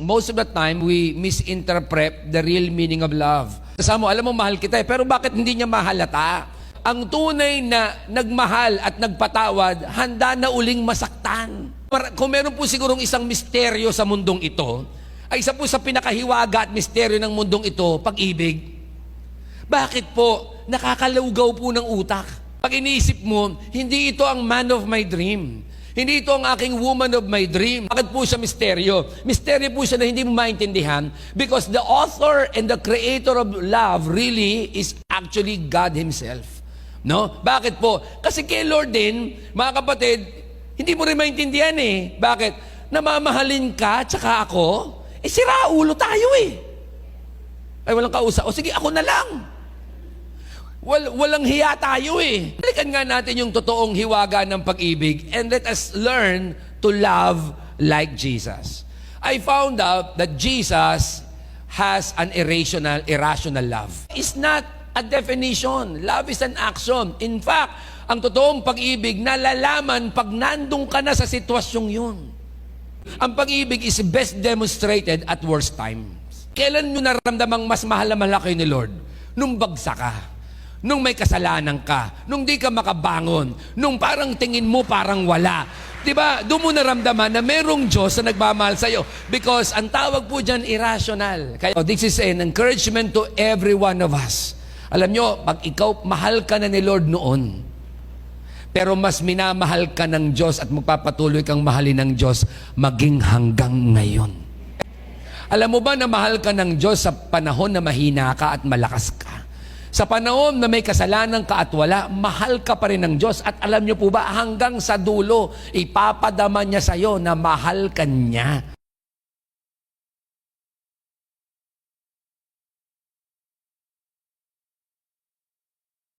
most of the time we misinterpret the real meaning of love. Kasama mo, alam mo, mahal kita eh, pero bakit hindi niya mahalata? Ang tunay na nagmahal at nagpatawad, handa na uling masaktan. Kung meron po sigurong isang misteryo sa mundong ito, ay isa po sa pinakahiwaga at misteryo ng mundong ito, pag-ibig. Bakit po? Nakakalawgaw po ng utak. Pag iniisip mo, hindi ito ang man of my dream. Hindi ito ang aking woman of my dream. Bakit po siya misteryo? Misteryo po siya na hindi mo maintindihan because the author and the creator of love really is actually God Himself. No? Bakit po? Kasi kay Lord din, mga kapatid, hindi mo rin maintindihan eh. Bakit? Namamahalin ka, tsaka ako, eh sira ulo tayo eh. Ay, walang kausap. O sige, ako na lang. Wal, walang hiya tayo eh. Balikan nga natin yung totoong hiwaga ng pag-ibig and let us learn to love like Jesus. I found out that Jesus has an irrational, irrational love. It's not a definition. Love is an action. In fact, ang totoong pag-ibig, nalalaman pag nandun ka na sa sitwasyong yun. Ang pag-ibig is best demonstrated at worst times. Kailan nyo naramdamang mas mahal na mahal kayo ni Lord? Nung bagsak ka. Nung may kasalanan ka. Nung di ka makabangon. Nung parang tingin mo parang wala. Di ba? Doon mo naramdaman na merong Diyos na nagmamahal sa'yo. Because ang tawag po dyan, irrational. Kaya this is an encouragement to every one of us. Alam nyo, pag ikaw mahal ka na ni Lord noon, pero mas minamahal ka ng Diyos at magpapatuloy kang mahalin ng Diyos maging hanggang ngayon. Alam mo ba na mahal ka ng Diyos sa panahon na mahina ka at malakas ka? Sa panahon na may kasalanan ka at wala, mahal ka pa rin ng Diyos. At alam niyo po ba, hanggang sa dulo, ipapadama niya sa iyo na mahal ka niya.